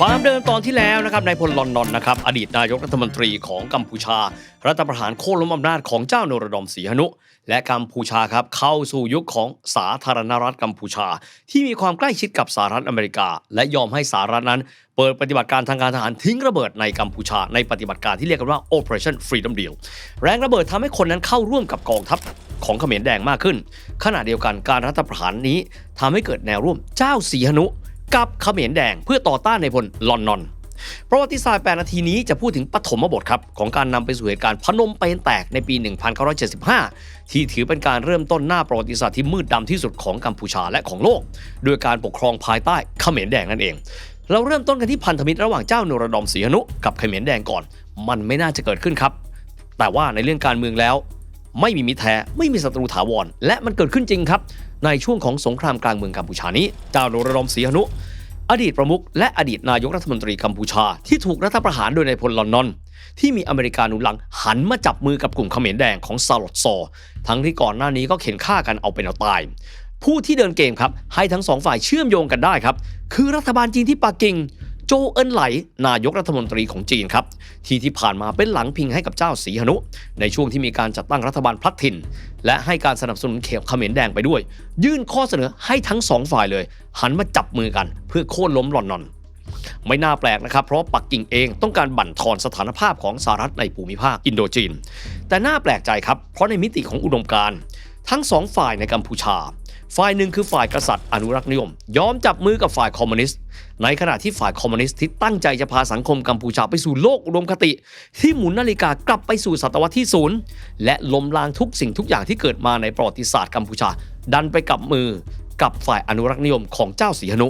ความเดิมตอนที่แล้วนะครับนายพลลอนนอนนะครับอดีตนายกรัฐมนตรีของกัมพูชา รัฐประหารโค่นล้มอำนาจของเจ้าโนรดมศรีหนุ และกัมพูชาครับเข้าสู่ยุคของสาธารณรัฐกัมพูชา ที่มีความใกล้ชิดกับสหรัฐอเมริกา และยอมให้สหรัฐนั้น เปิดปฏิบัติการทางการทหารทิ้งระเบิดในกัมพูชา ในปฏิบัติการที่เรียกกันว่า Operation Freedom Deal แรงระเบิดทำให้คนนั้นเข้าร่วมกับกองทัพของเขมรแดงมากขึ้น ขณะเดียวกันการรัฐประหารนี้ทำให้เกิดแนวร่วมเจ้าสีหนุ กับเขมรแดงเพื่อต่อต้านในพลลอนนอนประวัติศาสตร์8นาทีนี้จะพูดถึงปฐมบทครับ ของการนำไปสู่เหตุการณ์พนมเปญแตกในปี 1975 ที่ถือเป็นการเริ่มต้นหน้าประวัติศาสตร์ที่มืดดำที่สุดของกัมพูชาและของโลก โดยการปกครองภายใต้เขมรแดงนั่นเอง เราเริ่มต้นกันที่พันธมิตรระหว่างเจ้านรดมศรีหนุกับเขมรแดงก่อน มันไม่น่าจะเกิดขึ้นครับ แต่ว่าในเรื่องการเมืองแล้ว ไม่มีมิตรแท้ ไม่มีศัตรูถาวร และมันเกิดขึ้นจริงครับ ในช่วงของสงครามกลางเมืองกัมพูชานี้เจ้านรดมศรีหนุ อดีตประมุขและอดีตนายกรัฐมนตรีกัมพูชา ที่ถูกรัฐประหารโดยนายพลลอนนอน ที่มีอเมริกาหนุนหลังหันมาจับมือกับกลุ่มเขมรแดงของซาลอดซอ ทั้งที่ก่อนหน้านี้ก็เข็นฆ่ากันเอาเป็นเอาตายผู้ที่เดินเกมครับให้ทั้งสองฝ่ายเชื่อมโยงกันได้ครับ คือรัฐบาลจีนที่ปักกิ่ง จเอินไหล นายกรัฐมนตรีของจีนครับ ที่ที่ผ่านมาเป็นหลังพิงให้กับเจ้าสีหนุ ในช่วงที่มีการจัดตั้งรัฐบาลพลัดถิ่น และให้การสนับสนุนเขมเขมรแดงไปด้วย ยื่นข้อเสนอให้ทั้งสองฝ่ายเลย หันมาจับมือกัน เพื่อโค่นล้มหลอนนอนไม่น่าแปลกนะครับ เพราะปักกิ่งเองต้องการบั่นทอนสถานภาพของสหรัฐในภูมิภาคอินโดจีน แต่น่าแปลกใจครับ เพราะในมิติของอุดมการณ์ทั้งสองฝ่ายในกัมพูชา ฝ่ายหนึ่งคือฝ่ายกษัตริย์อนุรักษ์นิยม ยอมจับมือกับฝ่ายคอมมิวนิสต์ ในขณะที่ฝ่ายคอมมิวนิสต์ที่ตั้งใจจะพาสังคมกัมพูชาไปสู่โลกอุดมคติ ที่หมุนนาฬิกากลับไปสู่ศตวรรษที่ศูนย์และล้มล้างทุกสิ่งทุกอย่างที่เกิดมาในประวัติศาสตร์กัมพูชา ดันไปกับมือกับฝ่ายอนุรักษ์นิยมของเจ้าสีหนุ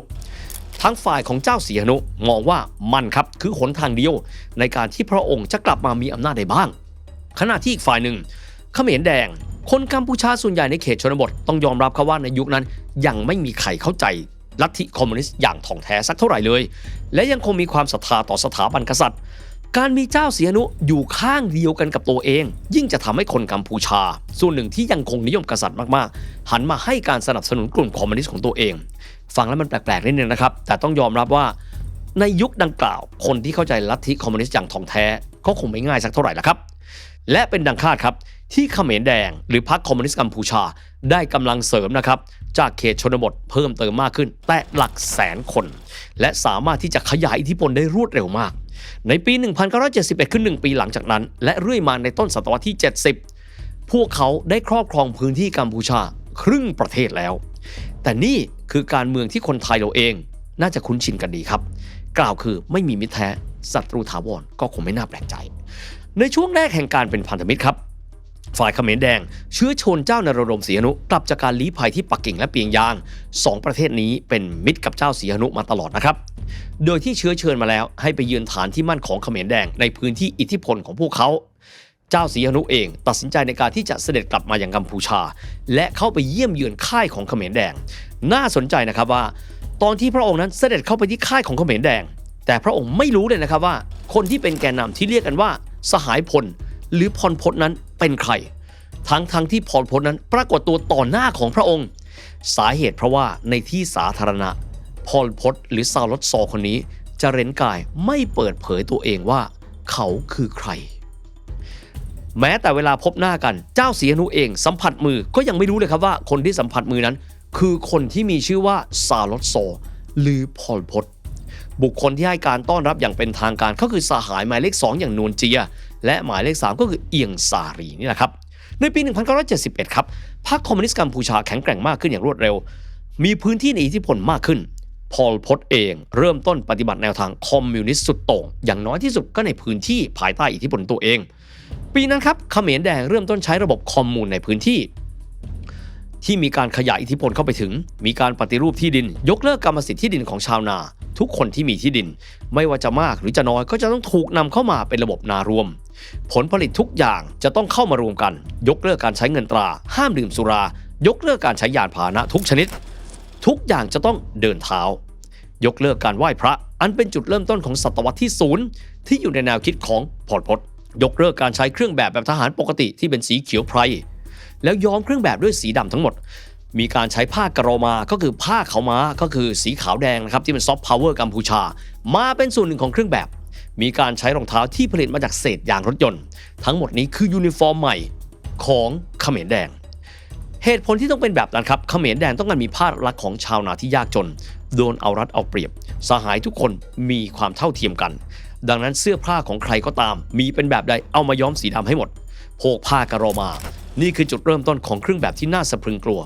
ทั้งฝ่ายของเจ้าสีหนุมองว่ามันครับคือหนทางเดียวในการที่พระองค์จะกลับมามีอำนาจได้บ้าง ขณะที่อีกฝ่ายหนึ่งเขมรแดง คนกัมพูชาส่วนใหญ่ในเขตชนบทต้องยอมรับครับว่าในยุคนั้นยังไม่มีใครเข้าใจลัทธิคอมมิวนิสต์อย่างถ่องแท้สักเท่าไหร่เลย และยังคงมีความศรัทธาต่อสถาบันกษัตริย์ การมีเจ้าเสียนุอยู่ข้างเดียวกันกับตัวเอง ยิ่งจะทำให้คนกัมพูชา ส่วนหนึ่งที่ยังคงนิยมกษัตริย์มากๆ หันมาให้การสนับสนุนกลุ่มคอมมิวนิสต์ของตัวเอง ฟังแล้วมันแปลกๆนิดนึงนะครับ แต่ต้องยอมรับว่าในยุคดังกล่าว คนที่เข้าใจลัทธิคอมมิวนิสต์อย่างถ่องแท้ก็คงไม่ง่ายสักเท่าไหร่ละครับ และเป็นดังคาดครับ ที่เขมรแดง หรือพรรคคอมมิวนิสต์กัมพูชา ได้กำลังเสริมนะครับ จากเขตชนบทเพิ่มเติมมากขึ้น แต่หลักแสนคน และสามารถที่จะขยายอิทธิพลได้รวดเร็วมาก ในปี 1971 ขึ้น 1 ปีหลังจากนั้น และเรื่อยมาในต้นศตวรรษที่ 70 พวกเขาได้ครอบครองพื้นที่กัมพูชาครึ่งประเทศแล้ว แต่นี่คือการเมืองที่คนไทยเราเอง น่าจะคุ้นชินกันดีครับ กล่าวคือไม่มีมิตรแท้ศัตรูถาวรก็คงไม่น่าแปลกใจ ในช่วงแรกแห่งการเป็นพันธมิตรครับ ฝ่ายเขมรแดง เชื้อชนเจ้านรดมศรีหนุกลับจากการลี้ภัยที่ปักกิ่งและเปียงยางสองประเทศนี้เป็นมิตรกับเจ้าศรีหนุมาตลอดนะครับ โดยที่เชื้อเชิญมาแล้วให้ไปยืนฐานที่มั่นของเขมรแดงในพื้นที่อิทธิพลของพวกเขาเจ้าศรีหนุเองตัดสินใจในการที่จะเสด็จกลับมาอย่างกัมพูชา และเข้าไปเยี่ยมเยือนค่ายของเขมรแดง น่าสนใจนะครับว่า ตอนที่พระองค์นั้นเสด็จเข้าไปที่ค่ายของเขมรแดง แต่พระองค์ไม่รู้เลยนะครับว่า คนที่เป็นแกนนำที่เรียกกันว่า สหายพล หรือพรพจน์นั้น เป็นใคร ทั้งทั้งที่พรพจน์นั้นปรากฏตัวต่อหน้าของพระองค์ สาเหตุเพราะว่าในที่สาธารณะ พรพจน์หรือซาลอตซอคนนี้จะเร้นกายไม่เปิดเผยตัวเองว่า เขาคือใคร แม้แต่เวลาพบหน้ากันเจ้าสีหนุเองสัมผัสมือก็ยังไม่รู้เลยครับว่า คนที่สัมผัสมือนั้น คือคนที่มีชื่อว่าซาลอตโซหรือพอลพศบุคคลที่ให้การต้อนรับอย่างเป็นทางการก็คือสหายหมายเลข 2 อย่างนวลเจีย และหมายเลข 3 ก็คือเอียงซารีนี่แหละครับ ในปี 1971 ครับพรรคคอมมิวนิสต์กัมพูชาแข็งแกร่งมากขึ้นอย่างรวดเร็ว มีพื้นที่ในอิทธิพลมากขึ้น พอลพศเองเริ่มต้นปฏิบัติแนวทางคอมมิวนิสต์สุดโต่งอย่างน้อยที่สุดก็ในพื้นที่ภายใต้อิทธิพลตัวเอง ปีนั้นครับเขมรแดงเริ่มต้นใช้ระบบคอมมูนในพื้นที่ที่มีการขยายอิทธิพลเข้าไปถึง มีการปฏิรูปที่ดิน ยกเลิกกรรมสิทธิ์ที่ดินของชาวนา ทุกคนที่มีที่ดิน ไม่ว่าจะมากหรือจะน้อยก็จะต้องถูกนำเข้ามาเป็นระบบนารวม ผลผลิตทุกอย่างจะต้องเข้ามารวมกัน ยกเลิกการใช้เงินตรา ห้ามดื่มสุรา ยกเลิกการใช้ยานพาหนะทุกชนิด ทุกอย่างจะต้องเดินเท้า ยกเลิกการไหว้พระ อันเป็นจุดเริ่มต้นของศตวรรษที่ศูนย์ที่อยู่ในแนวคิดของพอลพศยกเลิกการใช้เครื่องแบบแบบทหารปกติที่เป็นสีเขียวไพรแล้วย้อมเครื่องแบบด้วยสีดำทั้งหมด มีการใช้ผ้ากะโรมาก็คือผ้าขาวม้าก็คือสีขาวแดงนะครับที่เป็นซอฟต์พาวเวอร์กัมพูชา มาเป็นส่วนหนึ่งของเครื่องแบบ มีการใช้รองเท้าที่ผลิตมาจากเศษยางรถยนต์ ทั้งหมดนี้คือยูนิฟอร์มใหม่ของเขมรแดง เหตุผลที่ต้องเป็นแบบนั้นครับเขมรแดงต้องการมีภาพลักษณ์ของชาวนาที่ยากจน โดนเอารัดเอาเปรียบ สหายทุกคนมีความเท่าเทียมกัน ดังนั้นเสื้อผ้าของใครก็ตาม มีเป็นแบบใดเอามาย้อมสีดำให้หมดโพกผ้ากะโรมา นี่คือจุดเริ่มต้นของเครื่องแบบที่น่าสะพรึงกลัว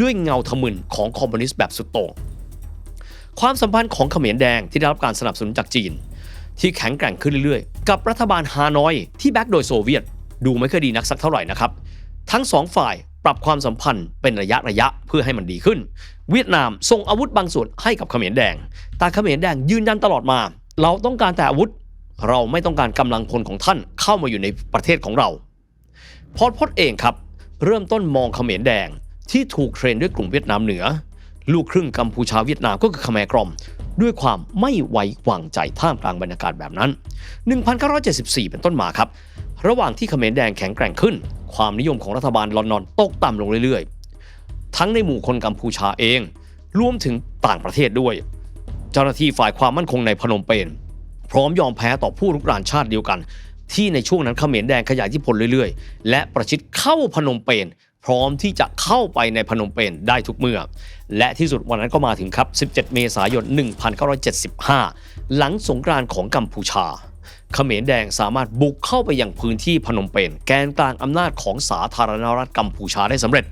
ด้วยเงาทะมึนของคอมมิวนิสต์แบบสุดโต่งความสัมพันธ์ของเขมรแดงที่ได้รับการสนับสนุนจากจีน ที่แข็งแกร่งขึ้นเรื่อยๆ กับรัฐบาลฮานอยที่แบ็กโดยโซเวียต ดูไม่ค่อยดีนักสักเท่าไหร่นะครับ ทั้งสองฝ่ายปรับความสัมพันธ์เป็นระยะระยะเพื่อให้มันดีขึ้น เวียดนามส่งอาวุธบางส่วนให้กับเขมรแดง แต่เขมรแดงยืนยันตลอดมา เราต้องการแต่อาวุธ เราไม่ต้องการกำลังพลของท่านเข้ามาอยู่ในประเทศของเรา พอลพดเองครับ เริ่มต้นมองเขมรแดงที่ถูกเทรนด้วยกลุ่มเวียดนามเหนือ ลูกครึ่งกัมพูชาเวียดนามก็คือขแมกรอม ด้วยความไม่ไว้วางใจท่ามกลางบรรยากาศแบบนั้น 1974 เป็นต้นมาครับ ระหว่างที่เขมรแดงแข็งแกร่งขึ้น ความนิยมของรัฐบาลลอนดอนตกต่ำลงเรื่อยๆ ทั้งในหมู่คนกัมพูชาเอง รวมถึงต่างประเทศด้วย เจ้าหน้าที่ฝ่ายความมั่นคงในพนมเปญพร้อมยอมแพ้ต่อผู้รุกรานชาติเดียวกัน ที่ในช่วงนั้นเขมรแดงขยายอิทธิพลเรื่อยๆ และประชิดเข้าพนมเปญ พร้อมที่จะเข้าไปในพนมเปญได้ทุกเมื่อ และที่สุดวันนั้นก็มาถึงครับ 17 เมษายน 1975 หลังสงกรานของกัมพูชาเขมรแดงสามารถบุกเข้าไปยังพื้นที่พนมเปญแกนกลางอำนาจของสาธารณรัฐกัมพูชาได้สำเร็จ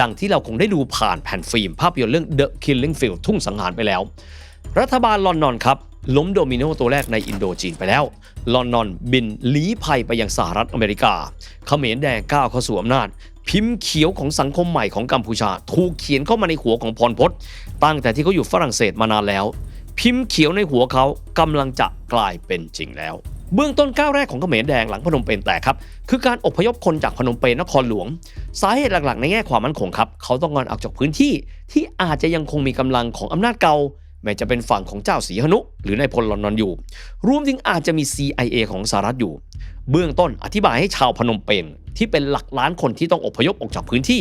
ดังที่เราคงได้ดูผ่านแผ่นฟิล์มภาพยนตร์เรื่อง The Killing Field ทุ่งสังหารไปแล้ว รัฐบาลลอนดอนครับ ล้มโดมิโนตัวแรกในอินโดจีนไปแล้ว ลอนดอนบินลี้ภัยไปยังสหรัฐอเมริกาเขมรแดงก้าวเข้าสู่อำนาจ พิมพ์เขียวของสังคมใหม่ของกัมพูชา ถูกเขียนเข้ามาในหัวของพรพศตั้งแต่ที่เขาอยู่ฝรั่งเศสมานานแล้ว พิมพ์เขียวในหัวเขากำลังจะกลายเป็นจริงแล้ว เบื้องต้นก้าวแรกของเขมรแดงหลังพนมเปญแตกครับ คือการอพยพคนจากพนมเปญนครหลวง สาเหตุหลักๆ ในแง่ความมั่นคงครับเขาต้องการออกจากพื้นที่ที่อาจจะยังคงมีกำลังของอำนาจเก่าแม้จะเป็นฝั่งของเจ้าสีหนุ หรือนายพลลอนดอนอยู่ รวมถึงอาจจะมี CIA ของสหรัฐอยู่ เบื้องต้นอธิบายให้ชาวพนมเปญ ที่เป็นหลักล้านคนที่ต้องอพยพออกจากพื้นที่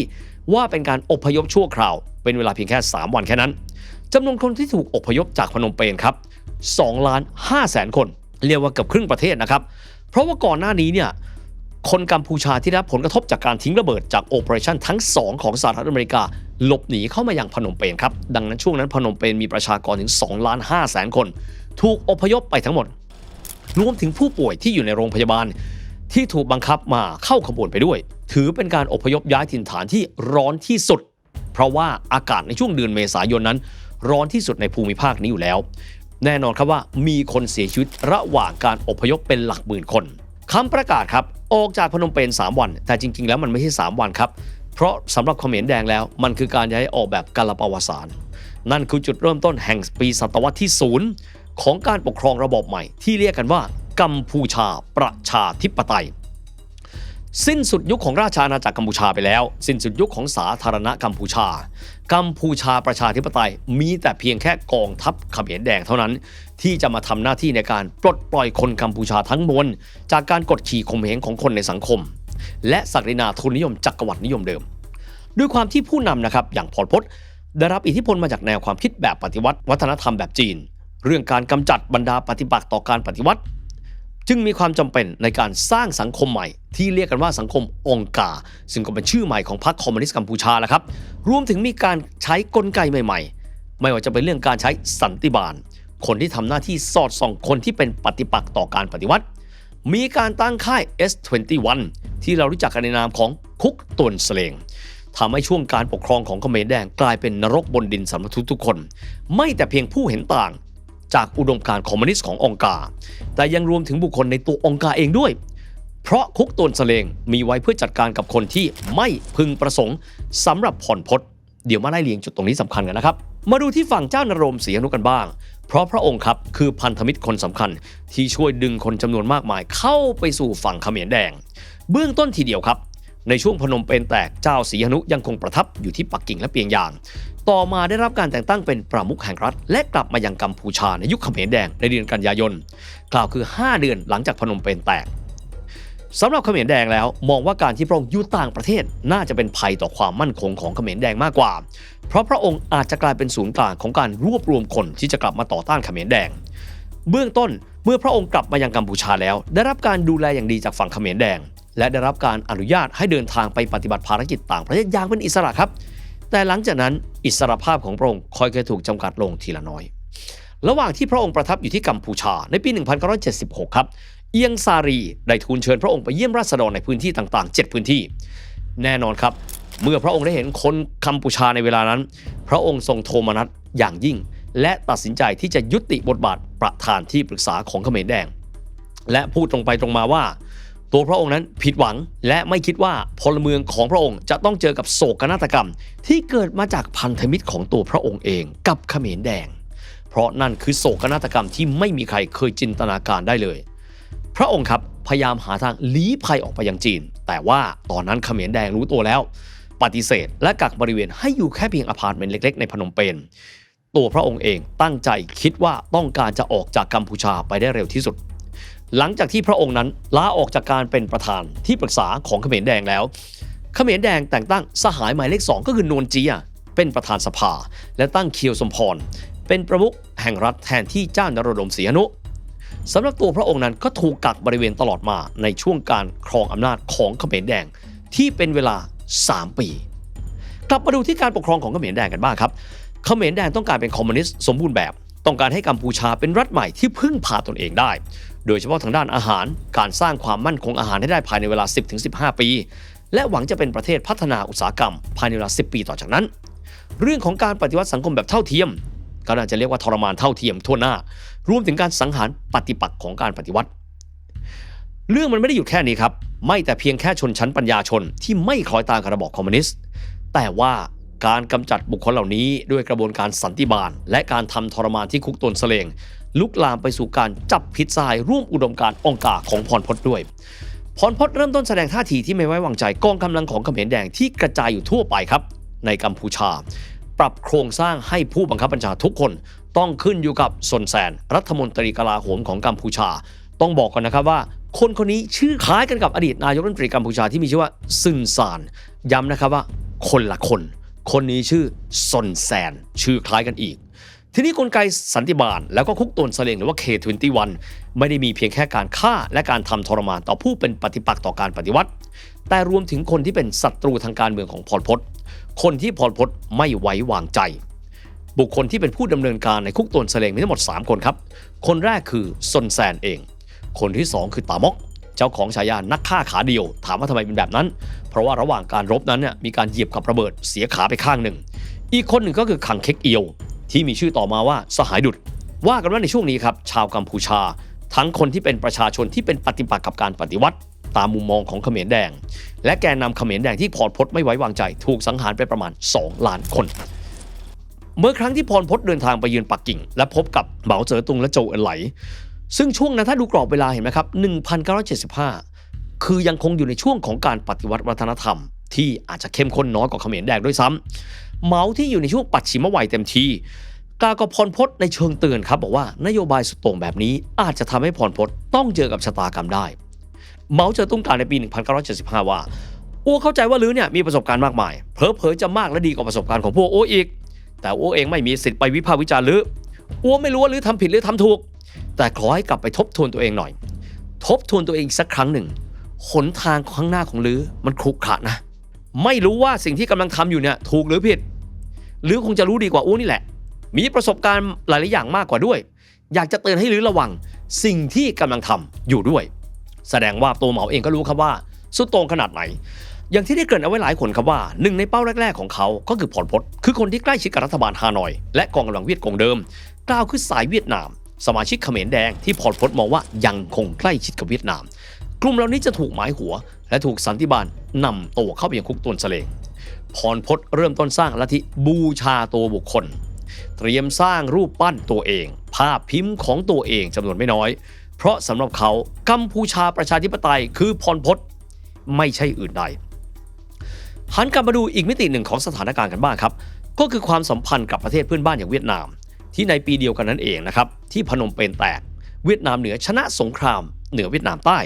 ว่าเป็นการอพยพชั่วคราว เป็นเวลาเพียงแค่ 3 วันแค่นั้นจำนวนคนที่ถูกอพยพจากพนมเปญครับ2ล้าน5แสนคน เรียกว่าเกือบครึ่งประเทศนะครับ เพราะว่าก่อนหน้านี้เนี่ยคนกัมพูชาที่ได้รับผลกระทบจากการทิ้งระเบิดจากโอเปอเรชั่นทั้ง 2 ของสหรัฐอเมริกา หลบหนีเข้ามาอยังพนมเปญครับ ดังนั้นช่วงนั้นพนมเปญมีประชากรถึง2ล้าน5แสนคน ถูกอพยพไปทั้งหมด รวมถึงผู้ป่วยที่อยู่ในโรงพยาบาล ที่ถูกบังคับมาเข้าขบวนไปด้วย ถือเป็นการอพยพย้ายถิ่นฐานที่ร้อนที่สุด เพราะว่าอากาศในช่วงเดือนเมษายนนั้น ร้อนที่สุดในภูมิภาคนี้อยู่แล้ว แน่นอนครับว่ามีคนเสียชีวิตระหว่างการอพยพเป็นหลักหมื่นคนคำประกาศครับออกจากพนมเปญ3 วัน แต่จริง ๆ แล้วมันไม่ใช่3วันครับเพราะสำหรับเขมรแดงแล้วมันคือการย้ายออกแบบกาลปวสารนั่นคือจุดเริ่มต้นแห่งปีศตวรรษที่ศูนย์ของการปกครองระบบใหม่ที่เรียกกันว่า กัมพูชาประชาธิปไตย สิ้นสุดยุคของราชอาณาจักรกัมพูชาไปแล้ว สิ้นสุดยุคของสาธารณกัมพูชา กัมพูชาประชาธิปไตยมีแต่เพียงแค่กองทัพเขมรแดงเท่านั้น ที่จะมาทำหน้าที่ในการปลดปล่อยคนกัมพูชาทั้งมวลจากการกดขี่ข่มเหงของคนในสังคม และศักดินาทุนนิยมจักรวรรดินิยมเดิม ด้วยความที่ผู้นำนะครับอย่างพลพศได้รับอิทธิพลมาจากแนวความคิดแบบปฏิวัติ วัฒนธรรมแบบจีน เรื่องการกำจัดบรรดาปฏิปักษ์ต่อการปฏิวัติ จึงมีความจำเป็นในการสร้างสังคมใหม่ ที่เรียกกันว่าสังคมองค์กาซึ่งก็เป็นชื่อใหม่ของพรรคคอมมิวนิสต์กัมพูชาแหละครับ รวมถึงมีการใช้กลไกใหม่ ๆ ไม่ว่าจะเป็นเรื่องการใช้สันติบาล คนที่ทำหน้าที่สอดส่องคนที่เป็นปฏิปักษ์ต่อการปฏิวัติ มีการตั้งค่าย S21 ที่เรารู้จักกันในนามของคุกตวนสลงทำให้ช่วงการปกครองของเขมรแดงกลายเป็นนรกบนดินสำหรับทุกๆคน ไม่แต่เพียงผู้เห็นต่าง จากอุดมการคอมมิวนิสต์ขององค์การแต่ยังรวมถึงบุคคลในตัวองค์การเองด้วย เพราะคุกตวนสเลงมีไว้เพื่อจัดการกับคนที่ไม่พึงประสงค์สำหรับผ่อนพศเดี๋ยวมาไล่เลียงจุดตรงนี้สำคัญกันนะครับ มาดูที่ฝั่งเจ้านรมศรีอนุกันบ้าง เพราะพระองค์ครับคือพันธมิตรคนสำคัญ ที่ช่วยดึงคนจำนวนมากมายเข้าไปสู่ฝั่งเขมรแดง เบื้องต้นทีเดียวครับในช่วงพนมเปญแตกเจ้าศรีหนุยังคงประทับอยู่ที่ปักกิ่งและเปียงยาง ต่อมาได้รับการแต่งตั้งเป็นประมุขแห่งรัฐ และกลับมายังกัมพูชาในยุคเขมรแดงในเดือนกันยายนกล่าวคือ 5 เดือนหลังจากพนมเปญแตกสำหรับเขมรแดงแล้วมองว่าการที่พระองค์อยู่ต่างประเทศน่าจะเป็นภัยต่อความมั่นคงของเขมรแดงมากกว่า เพราะพระองค์อาจจะกลายเป็นศูนย์กลางของการรวบรวมคนที่จะกลับมาต่อต้านเขมรแดง เบื้องต้นเมื่อพระองค์กลับมายังกัมพูชาแล้ว ได้รับการดูแลอย่างดีจากฝั่งเขมรแดง และได้รับการอนุญาตให้เดินทางไปปฏิบัติภารกิจต่างประเทศอย่างเป็นอิสระครับ แต่หลังจากนั้นอิสรภาพของพระองค์ค่อยๆถูกจำกัดลงทีละน้อย ระหว่างที่พระองค์ประทับอยู่ที่กัมพูชาในปี 1976 ครับ เอียงซารีได้ทูลเชิญพระองค์ไปเยี่ยมราษฎรในพื้นที่ต่างๆ 7 พื้นที่ แน่นอนครับ เมื่อพระองค์ได้เห็นคนกัมพูชาในเวลานั้น พระองค์ทรงโทมนัสอย่างยิ่ง และตัดสินใจที่จะยุติบทบาทประธานที่ปรึกษาของเขมรแดง และพูดตรงไปตรงมาว่า ตัวพระองค์นั้นผิดหวังและไม่คิดว่าพลเมืองของพระองค์จะต้องเจอกับโศกนาฏกรรม ที่เกิดมาจากพันธมิตรของตัวพระองค์เองกับเขมรแดง เพราะนั่นคือโศกนาฏกรรมที่ไม่มีใครเคยจินตนาการได้เลย พระองค์ครับพยายามหาทางลี้ภัยออกไปยังจีน แต่ว่าตอนนั้นเขมรแดงรู้ตัวแล้ว ปฏิเสธ และกักบริเวณให้อยู่แค่เพียงอพาร์ตเมนต์เล็ก ๆ ในพนมเปญตัวพระองค์เองตั้งใจคิดว่าต้องการจะออกจากกัมพูชาไปได้เร็วที่สุด หลังจากที่พระองค์นั้นลาออกจากการเป็นประธานที่ปรึกษาของเขมรแดงแล้ว เขมรแดงแต่งตั้งสหายหมายเลขสองก็คือนวลเจียเป็นประธานสภา และตั้งเคียวสมพร เป็นประมุขแห่งรัฐแทนที่เจ้านรดมศรีหนุสำหรับตัวพระองค์นั้นก็ถูกกักบริเวณตลอดมาในช่วงการครองอำนาจของเขมรแดงที่เป็นเวลา 3 ปี กลับมาดูที่การปกครองของเขมรแดงกันบ้างครับเขมรแดงต้องการเป็นคอมมิวนิสต์สมบูรณ์แบบ ต้องการให้กัมพูชาเป็นรัฐใหม่ที่พึ่งพาตนเองได้ โดยเฉพาะทางด้านอาหาร การสร้างความมั่นคงอาหารให้ได้ภายในเวลา 10-15 ปี และหวังจะเป็นประเทศพัฒนาอุตสาหกรรม ภายในเวลา 10 ปีต่อจากนั้น เรื่องของการปฏิวัติสังคมแบบเท่าเทียมก็น่าจะเรียกว่าทรมานเท่าเทียมทั่วหน้า รวมถึงการสังหารปฏิปักษ์ของการปฏิวัติ เรื่องมันไม่ได้อยู่แค่นี้ครับ ไม่แต่เพียงแค่ชนชั้นปัญญาชนที่ไม่คล้อยตามกระบอกคอมมิวนิสต์ แต่ว่า การกำจัดบุคคลเหล่านี้ด้วยกระบวนการสันติบาล และการทำทรมานที่คุกตนเสลง ลุกลามไปสู่การจับผิดทรายร่วมอุดมการองกาของพรพศด้วย พรพศเริ่มต้นแสดงท่าทีที่ไม่ไว้วางใจกองกำลังของเขมรแดงที่กระจายอยู่ทั่วไปครับ ในกัมพูชา ปรับโครงสร้างให้ผู้บังคับบัญชาทุกคนต้องขึ้นอยู่กับซนแซนรัฐมนตรีกลาโหมของกัมพูชา ต้องบอกก่อนนะครับว่า คนคนนี้ชื่อคล้ายกันกับอดีตนายกรัฐมนตรีกัมพูชาที่มีชื่อว่าซึนซานย้ำนะครับว่า คนละคน คนนี้ชื่อซนแซน ชื่อคล้ายกันอีก ทีนี้กลไกสันติบาลแล้วก็คุกตนเสลงหรือว่า K21 ไม่ได้มีเพียงแค่การฆ่าและการทำทรมานต่อผู้เป็นปฏิปักษ์ต่อการปฏิวัติ แต่รวมถึงคนที่เป็นศัตรูทางการเมืองของพลพศคนที่พลพศไม่ไว้วางใจ บุคคลที่เป็นผู้ดำเนินการในคุกตนเสลงมีทั้งหมด 3 คนครับ คนแรกคือซนแซนเอง คนที่ 2 คือตามอกเจ้าของฉายานักฆ่าขาเดียว ถามว่าทำไมเป็นแบบนั้น ราะว่าระหว่างการรบนั้นเนี่ยมีการเหยียบกับระเบิดเสียขาไปข้างหนึ่ง อีกคนหนึ่งก็คือคังเค็กเอียว ที่มีชื่อต่อมาว่าสหายดุด ว่ากันว่าในช่วงนี้ครับชาวกัมพูชา ทั้งคนที่เป็นประชาชนที่เป็นปฏิปักษ์กับการปฏิวัติ ตามมุมมองของเขมรแดง และแกนนำเขมรแดงที่พรพศไม่ไว้วางใจ ถูกสังหารไปประมาณ 2 ล้านคนเมื่อครั้งที่พรพศเดินทางไปเยือนปักกิ่ง และพบกับเหมาเจ๋อตุงและโจเอินไหล ซึ่งช่วงนั้นถ้าดูกรอบเวลาเห็นไหมครับ 1975 คือยังคงอยู่ในช่วงของการปฏิวัติวัฒนธรรม ที่อาจจะเข้มข้นน้อยกว่าเขมรแดงด้วยซ้ำเหมาที่อยู่ในช่วงปัดชิมวัยเต็มทีกากพรพศในเชิงเตือนครับบอกว่านโยบายสุดโต่งแบบนี้อาจจะทำให้พรพศต้องเจอกับชะตากรรมได้เหมาเจอตุ้งกล่าในปี 1975 ว่าอ้วเข้าใจว่าลือเนี่ยมีประสบการณ์มากมายเผลอจะมากและดีกว่าประสบการณ์ของพวกอ้วอีก แต่อ้วเองไม่มีสิทธิ์ไปวิพากษ์วิจารณ์ลืออ้วไม่รู้ว่าลือทำผิดหรือทำถูก แต่ขอให้กลับไปทบทวนตัวเองหน่อย ทบทวนตัวเองสักครั้งหนึ่ง หนทางข้างหน้าของลือมันขรุขระนะ ไม่รู้ว่าสิ่งที่กำลังทำอยู่เนี่ยถูกหรือผิดลือคงจะรู้ดีกว่าอู้นี่แหละ มีประสบการณ์หลาย ๆ อย่างมากกว่าด้วย อยากจะเตือนให้ลือระวังสิ่งที่กำลังทำอยู่ด้วย แสดงว่าตัวเหมาเองก็รู้ครับว่า สุดโต่งขนาดไหน อย่างที่ได้เกริ่นเอาไว้หลายคนครับว่าหนึ่งในเป้าแรก ๆ ของเขาก็คือพลพศคือคนที่ใกล้ชิดกับรัฐบาลฮานอย และกองกำลังเวียดกงเดิม กล่าวคือสายเวียดนาม สมาชิกเขมรแดงที่พลพศมองว่ายังคงใกล้ชิดกับเวียดนาม กลุ่มเหล่านี้จะถูกหมายหัว และถูกสันติบาลนำตัวเข้าไปยังคุกตนเสลงพรพศเริ่มต้นสร้างลัทธิบูชาตัวบุคคล เตรียมสร้างรูปปั้นตัวเอง ภาพพิมพ์ของตัวเองจำนวนไม่น้อย เพราะสำหรับเขากัมพูชาประชาธิปไตยคือพรพศไม่ใช่อื่นใดหันกลับมาดูอีกมิติหนึ่งของสถานการณ์กันบ้างครับ ก็คือความสัมพันธ์กับประเทศเพื่อนบ้านอย่างเวียดนาม ที่ในปีเดียวกันนั้นเองนะครับที่พนมเปญแตก เวียดนามเหนือชนะสงครามเหนือเวียดนามใต้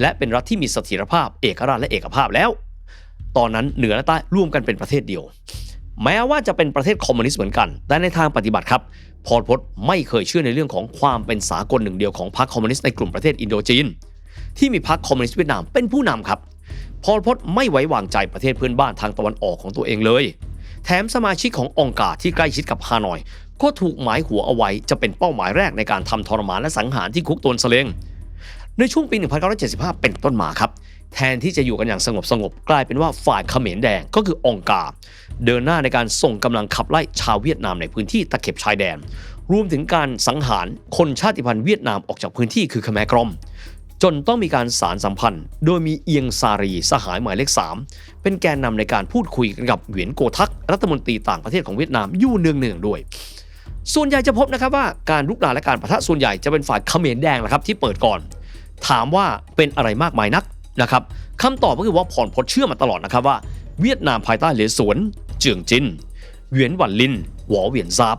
และเป็นรัฐที่มีเสถียรภาพเอกราชและเอกภาพแล้ว ตอนนั้นเหนือและใต้ร่วมกันเป็นประเทศเดียว แม้ว่าจะเป็นประเทศคอมมิวนิสต์เหมือนกัน แต่ในทางปฏิบัติครับ พอลพศไม่เคยเชื่อในเรื่องของความเป็นสากลหนึ่งเดียวของพรรคคอมมิวนิสต์ในกลุ่มประเทศอินโดจีน ที่มีพรรคคอมมิวนิสต์เวียดนามเป็นผู้นำครับพอลพศไม่ไว้วางใจประเทศเพื่อนบ้านทางตะวันออกของตัวเองเลย แถมสมาชิกขององค์การที่ใกล้ชิดกับฮานอย ก็ถูกหมายหัวเอาไว้จะเป็นเป้าหมายแรกในการทำทรมานและสังหารที่คุกตนเสลง ในช่วงปี 1975 เป็นต้นมาครับ แทนที่จะอยู่กันอย่างสงบสงบกลายเป็นว่าฝ่ายเขมรแดงก็คือองกา เดินหน้าในการส่งกำลังขับไล่ชาวเวียดนามในพื้นที่ตะเข็บชายแดน รวมถึงการสังหารคนชาติพันธุ์เวียดนามออกจากพื้นที่คือขแมกรอม จนต้องมีการสารสัมพันธ์ โดยมีเอียงซารีสหายหมายเลข 3 เป็นแกนนำในการพูดคุยกันกับเหวียนโกทัก รัฐมนตรีต่างประเทศของเวียดนามอยู่เนืองๆด้วยส่วนใหญ่จะพบนะครับว่าการลุกลามและการประทะส่วนใหญ่จะเป็นฝ่ายเขมรแดงแหละครับที่เปิดก่อน ถามว่าเป็นอะไรมากมายนักนะครับคำตอบก็คือว่าผ่อนพดเชื่อมาตลอดนะครับว่า เวียดนามภายใต้เหลสวนเจืองจินเหวียนหวันลินหวอเหวียนซาบ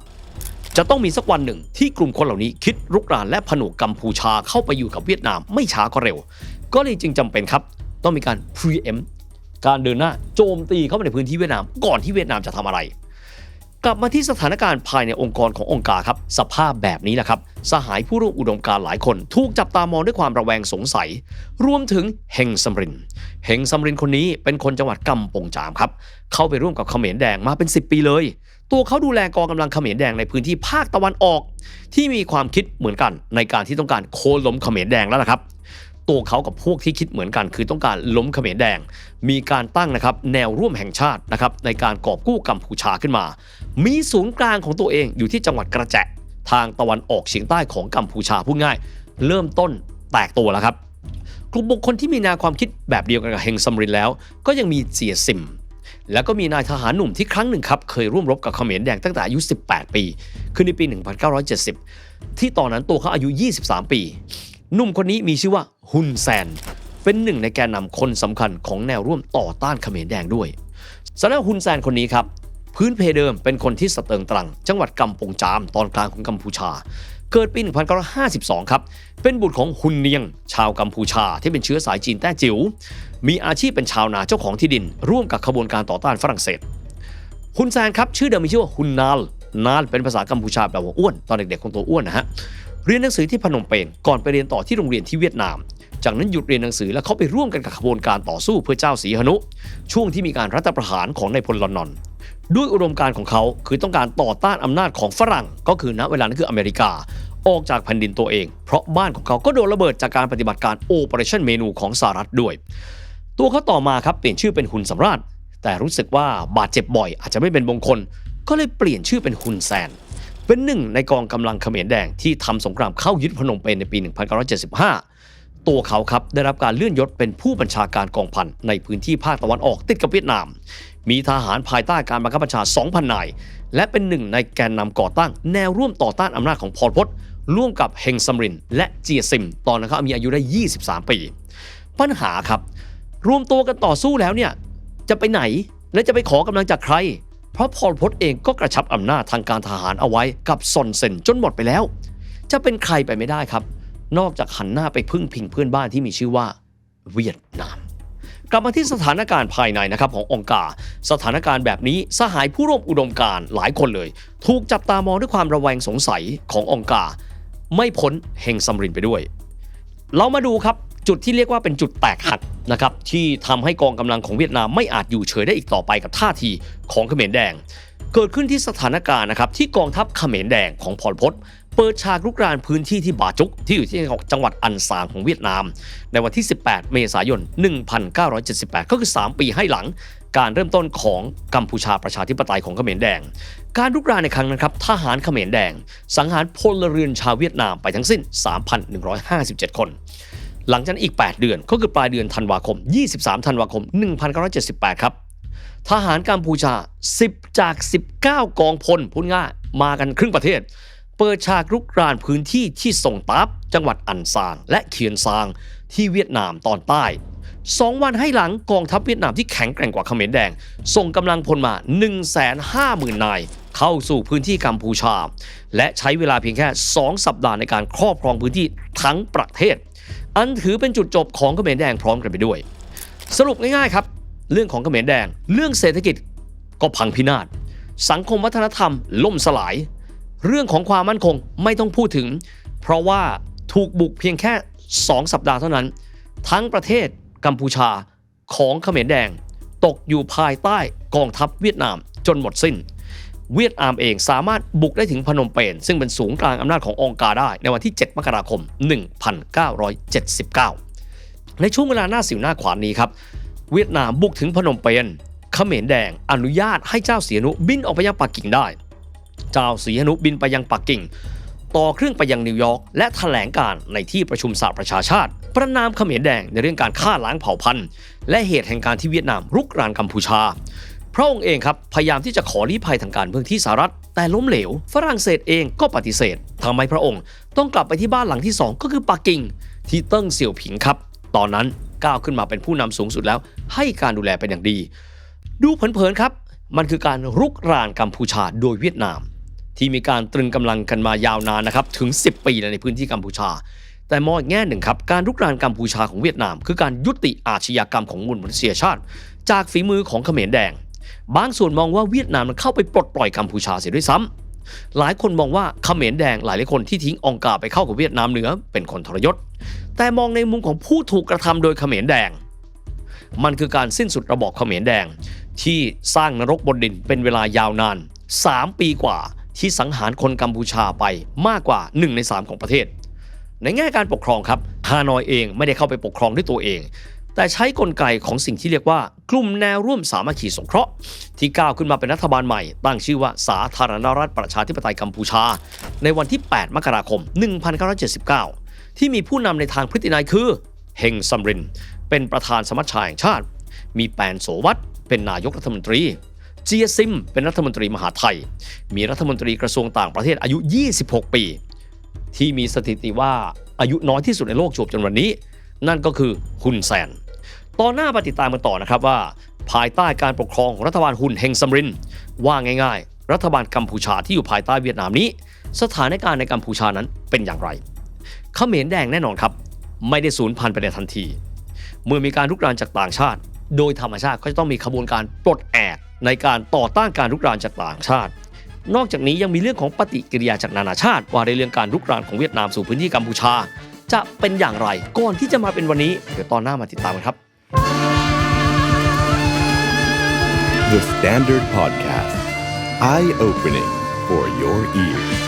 จะต้องมีสักวันหนึ่งที่กลุ่มคนเหล่านี้คิดรุกรานและผนวกกัมพูชาเข้าไปอยู่กับเวียดนามไม่ช้าก็เร็ว ก็เลยจึงจำเป็นครับ ต้องมีการ preempt การเดินหน้าโจมตีเข้าไปในพื้นที่เวียดนามก่อนที่เวียดนามจะทำอะไร กลับมาที่สถานการณ์ภายในองค์กรขององค์การครับ สภาพแบบนี้แหละครับ สหายผู้ร่วมอุดมการหลายคน ถูกจับตามองด้วยความระแวงสงสัย รวมถึงเฮงซัมรินเฮงซัมรินคนนี้เป็นคนจังหวัดกำปงจามครับ เข้าไปร่วมกับเขมรแดงมาเป็น 10 ปีเลย ตัวเขาดูแลกองกำลังเขมรแดงในพื้นที่ภาคตะวันออก ที่มีความคิดเหมือนกันในการที่ต้องการโค่นล้มเขมรแดงแล้วนะครับตัวเขากับพวกที่คิดเหมือนกันคือต้องการล้มเขมรแดง มีการตั้งนะครับแนวร่วมแห่งชาตินะครับในการกอบกู้กัมพูชาขึ้นมา มีศูนย์กลางของตัวเองอยู่ที่จังหวัดกระแจทางตะวันออกเฉียงใต้ของกัมพูชาพูดง่าย เริ่มต้นแตกตัวแล้วครับ กลุ่มบุคคลที่มีแนวความคิดแบบเดียวกันกับเฮงซัมรินแล้ว ก็ยังมีเจียซิม แล้วก็มีนายทหารหนุ่มที่ครั้งหนึ่งครับ เคยร่วมรบกับเขมรแดงตั้งแต่อายุ 18 ปี คือในปี 1970 ที่ตอนนั้นตัวเขาอายุ 23 ปี หนุ่มคนนี้มีชื่อว่าฮุนแซน เป็นหนึ่งในแกนนำคนสำคัญของแนวร่วมต่อต้านเขมรแดงด้วยสำหรับฮุนแซนคนนี้ครับ พื้นเพเดิมเป็นคนที่สเติงตรัง จังหวัดกำปงจาม ตอนกลางของกัมพูชา เกิดปี 1952 ครับ เป็นบุตรของฮุนเนียง ชาวกัมพูชาที่เป็นเชื้อสายจีนแต้จิ๋ว มีอาชีพเป็นชาวนาเจ้าของที่ดิน ร่วมกับขบวนการต่อต้านฝรั่งเศส ฮุนแซนครับชื่อเดิมมีชื่อว่าฮุนนาล นาลเป็นภาษากัมพูชาแปลว่าอ้วน ตอนเด็กๆของตัวอ้วนนะฮะ เรียนหนังสือที่พนมเปญ ก่อนไปเรียนต่อที่โรงเรียนที่เวียดนามจากนั้นหยุดเรียนหนังสือแล้วเขาไปร่วมกันกับขบวนการต่อสู้เพื่อเจ้าสีหนุ ช่วงที่มีการรัฐประหารของนายพลลอนนอน ด้วยอุดมการณ์ของเขาคือต้องการต่อต้านอำนาจของฝรั่ง ก็คือณเวลานั้นคืออเมริกา ออกจากแผ่นดินตัวเอง เพราะบ้านของเขาก็โดนระเบิดจากการปฏิบัติการ Operation Menu ของสหรัฐด้วย ตัวเขาต่อมาครับเปลี่ยนชื่อเป็นหุนสำราญแต่รู้สึกว่าบาดเจ็บบ่อยอาจจะไม่เป็นมงคล ก็เลยเปลี่ยนชื่อเป็นหุนแซน เป็นหนึ่งในกองกำลังเขมรแดงที่ทำสงครามเข้ายึดพนมเปญในปี 1975 ตัวเขาครับได้รับการเลื่อนยศเป็นผู้บัญชาการกองพันในพื้นที่ภาคตะวันออกติดกับเวียดนาม มีทหารภายใต้การบังคับบัญชา 2,000 นาย และเป็นหนึ่งในแกนนำก่อตั้ง แนวร่วมต่อต้านอำนาจของพอลพศร่วมกับเฮงซัมริน และเจียซิม ตอนนั้นเขามีอายุได้ 23 ปี ปัญหาครับ รวมตัวกันต่อสู้แล้วเนี่ย จะไปไหนและจะไปขอกำลังจากใคร เพราะพอลพศเองก็กระชับอำนาจทางการทหารเอาไว้กับซอนเซนจนหมดไปแล้ว จะเป็นใครไปไม่ได้ครับ นอกจากหันหน้าไปพึ่งพิงเพื่อนบ้านที่มีชื่อว่า เวียดนาม กลับมาที่สถานการณ์ภายในนะครับขององค์การ สถานการณ์แบบนี้สหายผู้ร่วมอุดมการหลายคนเลย ถูกจับตามองด้วยความระแวงสงสัยขององค์การไม่พ้นเฮงซัมรินไปด้วย เรามาดูครับจุดที่เรียกว่าเป็นจุดแตกหักนะครับที่ทำให้กองกำลังของเวียดนามไม่อาจอยู่เฉยได้อีกต่อไปกับท่าทีของเขมรแดง เกิดขึ้นที่สถานการณ์นะครับที่กองทัพเขมรแดงของพลพศ เปิดฉากรุกรานพื้นที่ที่บาจุก ที่อยู่ที่จังหวัดอันซางของเวียดนาม ในวันที่ 18 เมษายน 1978 ก็คือ 3 ปีให้หลังการเริ่มต้นของกัมพูชาประชาธิปไตยของเขมรแดง การรุกรานในครั้งนั้นครับทหารเขมรแดง สังหารพลเรือนชาวเวียดนามไปทั้งสิ้น 3,157 คน หลังจากนั้นอีก 8 เดือนก็คือปลายเดือนธันวาคม 23 ธันวาคม 1978 ครับทหารกัมพูชา 10 จาก 19 กองพลพูดง่ายมากันครึ่งประเทศ เปิดฉากรุกรานพื้นที่ที่ส่งตับจังหวัดอันซางและเคียนซางที่เวียดนามตอนใต้สองวันให้หลังกองทัพเวียดนามที่แข็งแกร่งกว่าเขมรแดง ส่งกำลังพลมา 150,000 นาย เข้าสู่พื้นที่กัมพูชา และใช้เวลาเพียงแค่ 2 สัปดาห์ในการครอบครองพื้นที่ทั้งประเทศ อันถือเป็นจุดจบของเขมรแดงพร้อมกันไปด้วย สรุปง่ายๆครับ เรื่องของเขมรแดง เรื่องเศรษฐกิจก็พังพินาศสังคมวัฒนธรรมล่มสลาย เรื่องของความมั่นคงไม่ต้องพูดถึง เพราะว่าถูกบุกเพียงแค่ 2 สัปดาห์เท่านั้น ทั้งประเทศกัมพูชาของเขมรแดง ตกอยู่ภายใต้กองทัพเวียดนามจนหมดสิ้น เวียดนามเองสามารถบุกได้ถึงพนมเปญซึ่งเป็นศูนย์กลางอำนาจขององค์การได้ในวันที่ 7 มกราคม 1979 ในช่วงเวลาหน้าสิวหน้าขวานนี้ครับเวียดนามบุกถึงพนมเปญเขมรแดงอนุญาตให้เจ้าเสียนุบินออกไปยังปักกิ่งได้ เจ้าสีหนุบินไปยังปักกิ่ง ต่อเครื่องไปยังนิวยอร์กและแถลงการในที่ประชุมสหประชาชาติ ประนามเขมรแดงในเรื่องการฆ่าล้างเผ่าพันธุ์ และเหตุแห่งการที่เวียดนามรุกรานกัมพูชาพระองค์เองครับพยายามที่จะขอลี้ภัยทางการเมืองที่สหรัฐ แต่ล้มเหลว ฝรั่งเศสเองก็ปฏิเสธทำให้พระองค์ต้องกลับไปที่บ้านหลังที่สองก็คือปักกิ่ง ที่เติ้งเสี่ยวผิงครับ ตอนนั้นก้าวขึ้นมาเป็นผู้นำสูงสุดแล้ว ให้การดูแลเป็นอย่างดี ดูเผินๆครับ มันคือการรุกรานกัมพูชาโดยเวียดนาม ที่มีการตรึงกำลังกันมายาวนานนะครับถึง 10 ปีเลยในพื้นที่กัมพูชา แต่มองอีกแง่หนึ่งครับการรุกรานกัมพูชาของเวียดนาม คือการยุติอาชญากรรมของมวลมนุษยชาติ จากฝีมือของเขมรแดง บางส่วนมองว่าเวียดนามมันเข้าไปปลดปล่อยกัมพูชาเสียด้วยซ้ำหลายคนมองว่าเขมรแดงหลายหลายคนที่ทิ้งองการไปเข้ากับเวียดนามเหนือเป็นคนทรยศแต่มองในมุมของผู้ถูกกระทำโดยเขมรแดง มันคือการสิ้นสุดระบอบเขมรแดง ที่สร้างนรกบนดินเป็นเวลายาวนาน 3 ปีกว่าที่สังหารคนกัมพูชาไปมากกว่า 1 ใน 3 ของประเทศ ในแง่การปกครองครับฮานอยเองไม่ได้เข้าไปปกครองด้วยตัวเอง แต่ใช้กลไกของสิ่งที่เรียกว่ากลุ่มแนวร่วมสามัคคีสงเคราะห์ ที่ก้าวขึ้นมาเป็นรัฐบาลใหม่ ตั้งชื่อว่าสาธารณรัฐประชาธิปไตยกัมพูชา ในวันที่ 8 มกราคม 1979 ที่มีผู้นำในทางพฤตินัยคือเฮงซัมริน เป็นประธานสมัชชาแห่งชาติ มีแปนโสวัตเป็นนายกรัฐมนตรี เจียซิม เป็นรัฐมนตรีมหาไทย มีรัฐมนตรีกระทรวงต่างประเทศอายุ 26 ปี ที่มีสถิติว่าอายุน้อยที่สุดในโลกจบจนวันนี้ นั่นก็คือฮุนแซน ตอนหน้ามาติดตามกันต่อนะครับว่า ภายใต้การปกครองของรัฐบาลฮุนเฮงซัมริน ว่าง่ายๆ รัฐบาลกัมพูชาที่อยู่ภายใต้เวียดนามนี้ สถานการณ์ในกัมพูชานั้นเป็นอย่างไรเขมรแดงแน่นอนครับ ไม่ได้สูญพันธุ์ไปในทันที เมื่อมีการรุกรานจากต่างชาติ โดยธรรมชาติก็จะต้องมีขบวนการปลดแอกในการต่อต้านการรุกรานจากต่างชาติ นอกจากนี้ยังมีเรื่องของปฏิกิริยาจากนานาชาติ ว่าในเรื่องการรุกรานของเวียดนามสู่พื้นที่กัมพูชา จะเป็นอย่างไรก่อนที่จะมาเป็นวันนี้เดี๋ยวตอนหน้ามาติดตามกันครับ The Standard Podcast. Eye opening for your ears.